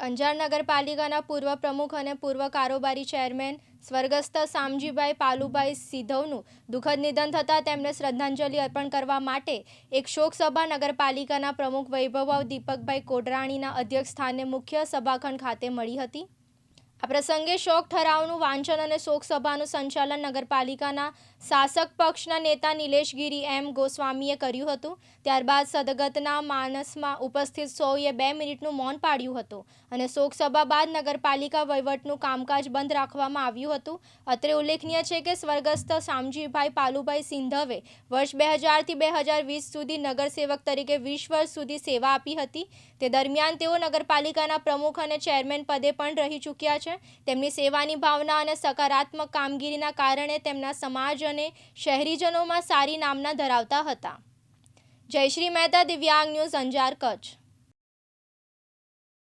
અંજાર નગરપાલિકાના પૂર્વ પ્રમુખ અને પૂર્વ કારોબારી ચેરમેન સ્વર્ગસ્થ શામજીભાઈ પાલુભાઈ સિધવનું દુઃખદ નિધન થતાં તેમને શ્રદ્ધાંજલિ અર્પણ કરવા માટે એક શોકસભા નગરપાલિકાના પ્રમુખ વૈભવ દીપકભાઈ કોડરાણીના અધ્યક્ષસ્થાને મુખ્ય સભાખંડ ખાતે મળી હતી. આ પ્રસંગે શોક ઠરાવનું વાંચન અને શોક સભાનું સંચાલન નગરપાલિકાના શાસક પક્ષના નેતા નિલેશગીરી એમ ગોસ્વામીએ કર્યું હતું. ત્યારબાદ સદગતના માનસમાં ઉપસ્થિત સૌએ બે મિનિટનું મૌન પાડ્યું હતું અને શોક સભા બાદ નગરપાલિકા વહીવટનું કામકાજ બંધ રાખવામાં આવ્યું હતું. અત્રે ઉલ્લેખનીય છે કે સ્વર્ગસ્થ શામજીભાઈ પાલુભાઈ સિંધવે વર્ષ બે હજારથી બે હજાર વીસ સુધી નગરસેવક તરીકે વીસ વર્ષ સુધી સેવા આપી હતી. તે દરમિયાન તેઓ નગરપાલિકાના પ્રમુખ અને ચેરમેન પદે પણ રહી ચૂક્યા છે. તેમની સેવાની ભાવના અને સકારાત્મક કામગીરીના કારણે તેમના સમાજ અને શહેરીજનોમાં સારી નામના ધરાવતા હતા. જયશ્રી મહેતા, દિવ્યાંગ ન્યૂઝ અંજાર, કચ્છ.